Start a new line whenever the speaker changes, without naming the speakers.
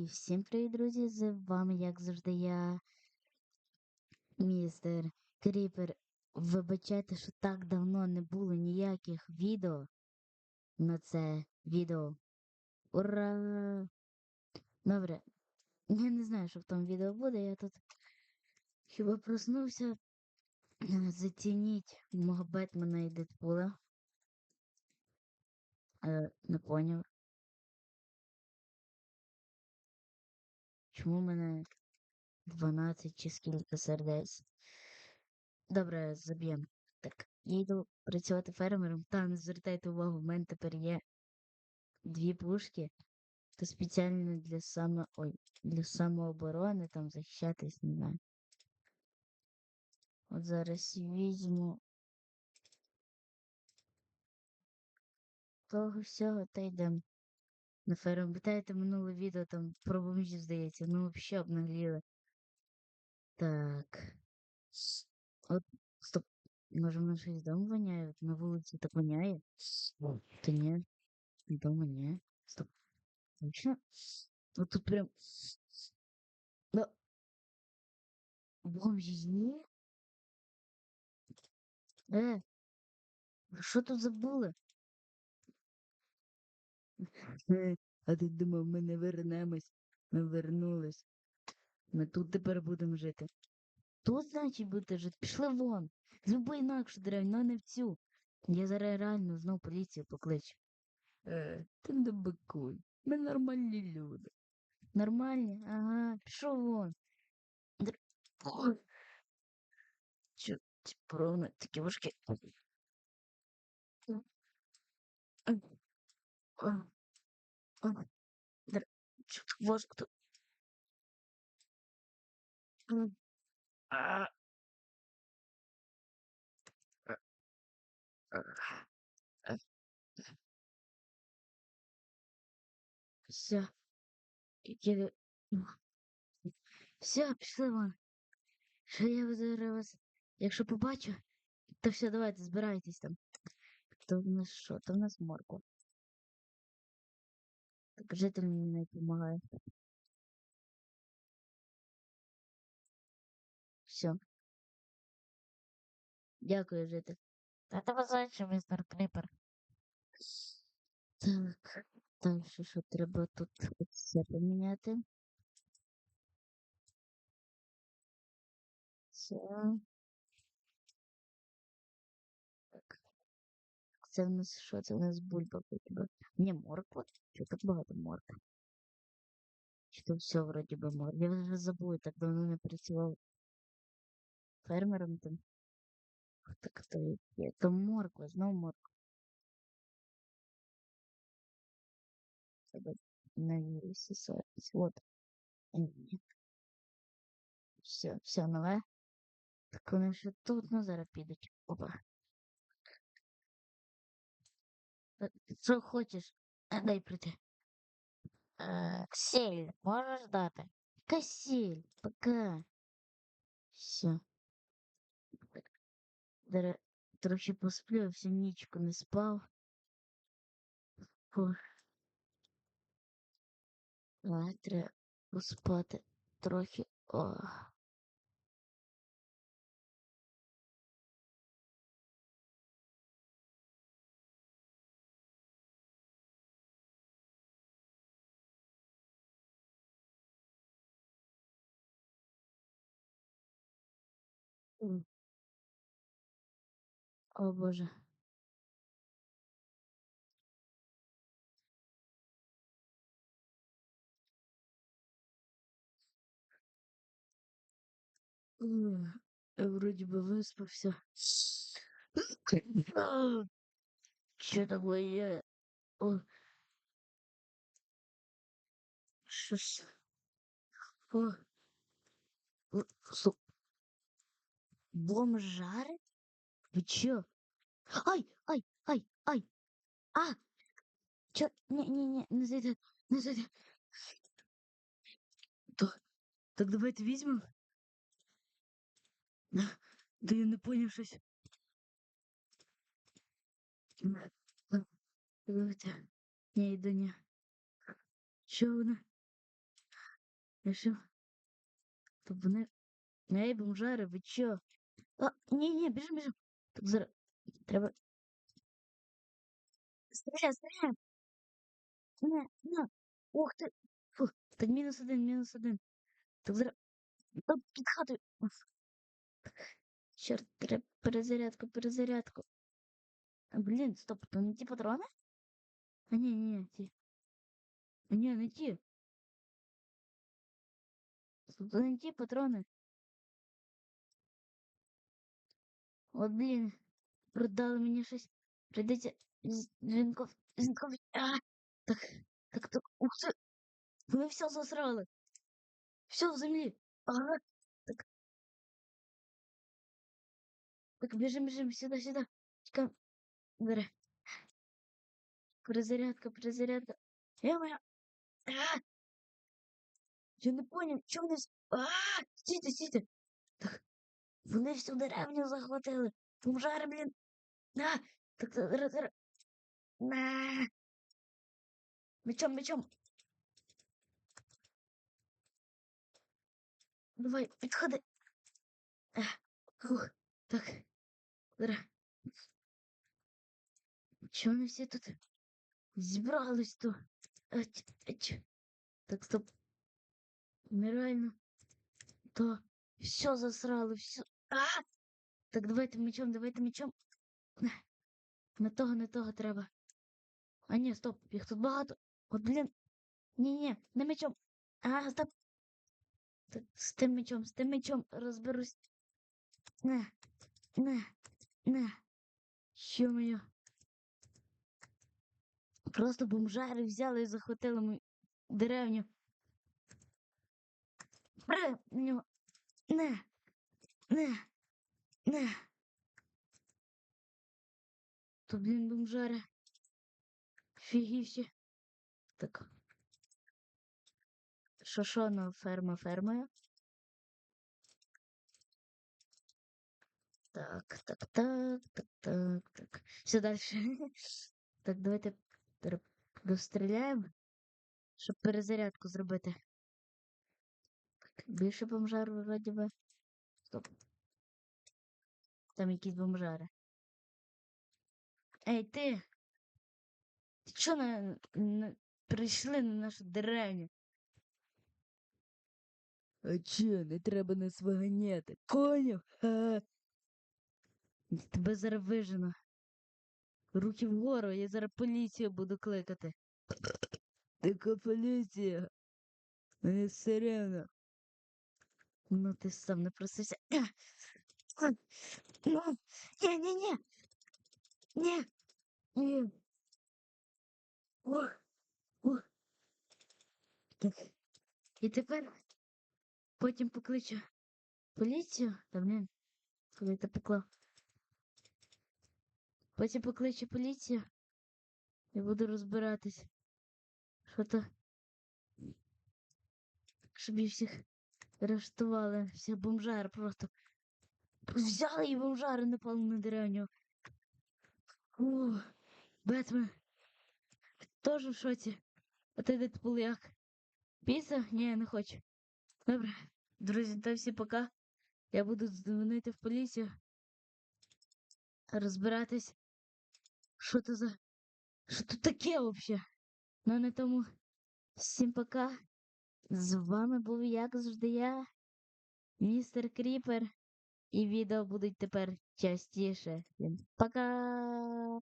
І всім привіт, друзі! З вами, як завжди, я, містер Кріпер. Вибачайте, що так давно не було ніяких відео на це відео. Ура! Добре. Я не знаю, що в тому відео буде. Я тут хіба проснувся. Зацініть мого Бетмена і Дедпула. Е, не поняв. Чому в мене 12 чи скільки сердець? Добре, заб'ємо. Так, я йду працювати фермером. Та не звертайте увагу, в мене тепер є дві пушки. То спеціально для само... Ой, для самооборони там захищатись, не знаю. От зараз візьму того всього та йдемо на ферму. Пам'ятаєте минуле відео там про бомжів, здається, ну взагалі обнагліли. Так. От, стоп. Може, мене щось дом воняє? На вулиці так воняє? Та ні. Дома ні. Стоп. Точно? От тут прям. Да. Бомжі є? Е, що тут забули? Е, А ти думав, ми не вернемось. Ми вернулись. Ми тут тепер будемо жити. Тут, значить, будете жити. Пішли вон. З інакше дерев, но не в цю. Я зараз реально знов поліцію покличу. Е, ти не бикуй. Ми нормальні люди. Нормальні? Ага, пішов вон. Др... Чо ці провни такі важкі. Е. Все. Все, пішли вон. Що я зараз вас, якщо побачу, то все, давайте, збирайтесь там. То в нас що? То в нас морква. Так житель мені не допомагає. Все. Дякую, житель.
Та тебе зайче, містер Кріпер.
Так, далі що треба тут все поміняти. Все. Це в нас що? Це в нас бульба вроді Не, морква. Чого так багато моркви? Чи то все вроді би морква? Я вже забув, так давно не працював фермером там. Так хто є? То морква, знову морква. Треба нові сосать. Вот. Ні. Все, все нове. Так вони ще тут, ну зараз підуть. Опа. Що хочеш? А, Дай прийти.
Е, Сіль, можеш дати?
Касіль, пока. Все. Зараз трохи посплю, я всю нічку не спав. Фу. Давай, треба поспати трохи. О. О боже. М, вроде бы выспался. А, чё-то моя Бомжары? Вы чё? Ай, ай, ай, ай. А! Чё? Не-не-не, не зайдет, не зайдет. Так, так давайте візьмемо. Да, да я не поняв щось. М, так, Давайте. Ні, йду ні. Що вона? Я що? То вони. Ей, бомжари, ви чо? А, ні, ні, біжим, біжим. Так зараз. Треба. Стріляй, стріляй! Не, не. Ух ти. Фух, так мінус один, мінус один. Так зараз. Та під хатою. Уф. Чорт, треба перезарядку, перезарядку. А, Блін, стоп, то не ті патрони? А ні, ні, ні, ті. А ні, не ті. Стоп, то не ті патрони. От, блін, продали мені щось. Прийдеться з дзвінков. Дзвінков. А! Так, так, так. Ух ти! Вони все засрали. Все в землі. Ага. Так. Так, біжим, біжим, сюди, сюди. Чекай. Бере. Перезарядка, перезарядка. Я моя. А! Я не поняв, чому вони... вс- А! Стійте, стійте. Так. Вони всю деревню захватили. Бомжари, блін. А! Так, так, зараз. На! Мечом, мечом. Давай, підходи. Фух, так. Зараз. Чого вони всі тут зібрались то? Так, стоп. Нереально. То все засрало, все. А! Так, давайте мечом, давайте мечом. На. Не того, не того треба. А ні, стоп, їх тут багато. От, блін. Ні-ні, не мечом. А, стоп. Так, з тим мечом, з тим мечом розберусь. Не, не, не. Що моє? Просто бомжари взяли і захватили мою деревню. Бре, на нього. Не, не, не. То, блін, бомжари. Фігівші. Так. Що що на ферма фермою? Так, так, так, так, так, так. Все дальше. Так, давайте достріляємо, щоб перезарядку зробити. Так, більше бомжар вроді би. Стоп. Там якісь бомжари. Ей, ти! Ти чо на, на, прийшли на нашу деревню? А чо, не треба нас виганяти? Коняв? Тебе зараз вижену. Руки вгору, я зараз поліцію буду кликати. Така поліція. Мені все рівно. Ну ти сам не просився. Ні, ні, ні. Ох. Ох. Так. І тепер потім покличу поліцію. Та блін, коли ти поклав. Потім покличу поліцію і буду розбиратись. Що то. Щоб їх всіх арештували, всіх бомжар просто. Взяли і бомжари напали на деревню. О, Бетмен. Теж в шоці. А ти де типу як? Піса? Ні, не хочу. Добре. Друзі, то всі пока. Я буду дзвонити в поліцію. Розбиратись. Що це за. Що тут таке взагалі? Ну на тому. Всім пока. З вами був як завжди я, містер Кріпер. І відео будуть тепер частіше. Пока!